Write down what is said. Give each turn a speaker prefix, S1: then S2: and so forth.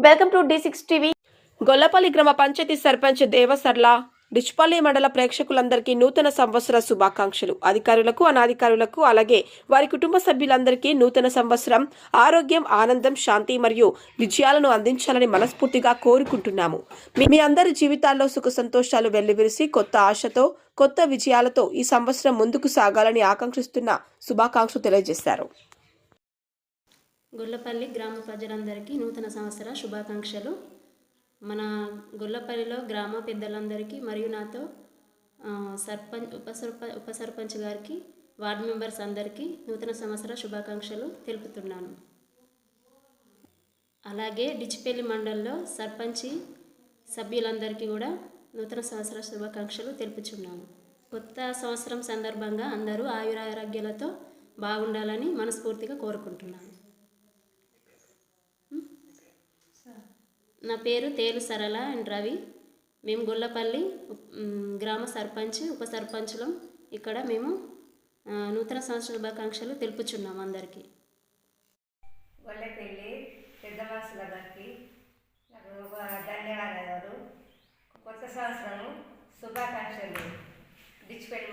S1: Welcome to the six TV. Gollapalli గ్రామ పంచాయతీ సర్పంచ్ దేవసర్ల డిచ్పల్లి మండల ప్రేక్షకులందరికీ నూతన సంవత్సర శుభాకాంక్షలు. అధికారులకు అనాధికారులకు అలాగే వారి కుటుంబ సభ్యులందరికీ నూతన సంవత్సరం ఆరోగ్యం ఆనందం శాంతి మరియు విజయాలను అందించాలని మనస్ఫూర్తిగా కోరుకుంటున్నాము. మీ- మీ అందరి జీవితాల్లో సుఖ సంతోషాలు వెల్లివిరిసి కొత్త ఆశతో కొత్త విజయాలతో ఈ సంవత్సరం ముందుకు సాగాలని ఆకాంక్షిస్తున్న శుభాకాంక్షలు తెలియజేశారు.
S2: గొల్లపల్లి గ్రామ ప్రజలందరికీ నూతన సంవత్సర శుభాకాంక్షలు. మన గొల్లపల్లిలో గ్రామ పెద్దలందరికీ మరియు నాతో సర్పంచ్ ఉప సర్ప ఉప సర్పంచ్ గారికి వార్డు మెంబర్స్ అందరికీ నూతన సంవత్సర శుభాకాంక్షలు తెలుపుతున్నాను. అలాగే డిచిపల్లి మండలంలో సర్పంచి సభ్యులందరికీ కూడా నూతన సంవత్సర శుభాకాంక్షలు తెలుపుచున్నాను. కొత్త సంవత్సరం సందర్భంగా అందరూ ఆయురారోగ్యాలతో బాగుండాలని మనస్ఫూర్తిగా కోరుకుంటున్నాను. నా పేరు తేలు సరళ అండ్ రవి. మేము గొల్లపల్లి గ్రామ సర్పంచ్ ఉప సర్పంచులం. ఇక్కడ మేము నూతన సంవత్సర శుభాకాంక్షలు తెలుపుచున్నాం అందరికీ.
S3: గొల్లపెల్లి పెద్ద మనుషుల గారికి ధన్యవాదాలు. కొత్త సంవత్సరము శుభాకాంక్షలు. డిచ్చిపెట్టి